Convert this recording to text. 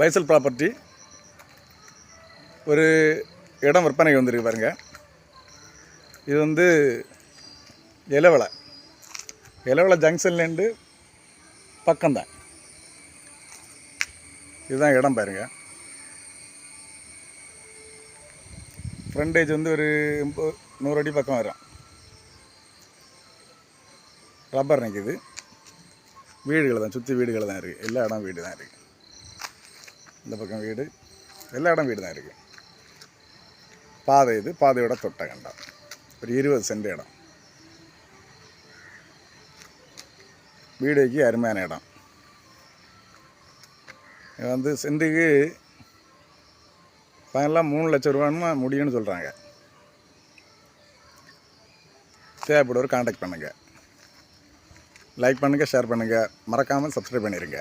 பைசல் property. ஒரு இடம் விற்பனைக்கு வந்திருக்கு பாருங்க. இது வந்து இலவலை இலவலை ஜங்ஷன்லேருந்து பக்கம்தான். இதுதான் இடம் பாருங்க. ஃப்ரண்டேஜ் வந்து ஒரு நூறு அடி பக்கம் வரும். ரப்பர் நிற்கிது வீடுகள் தான் சுற்றி வீடுகள் தான் இருக்குது எல்லா இடம் வீடு தான் இருக்குது இந்த பக்கம் வீடு. எல்லா இடம் வீடு தான் இருக்குது பாதை இது. பாதையோட தொட்ட கண்டம். ஒரு இருபது சென்ட் இடம். வீடுக்கு அருமையான இடம். இது வந்து சென்ட்டுக்கு ஃபைனலாக மூணு லட்சம் ரூபான்னு முடியும்னு சொல்கிறாங்க தேவைப்படுவர் காண்டாக்ட் பண்ணுங்கள் லைக் பண்ணுங்கள் ஷேர் பண்ணுங்கள் மறக்காமல் சப்ஸ்கிரைப் பண்ணிடுங்க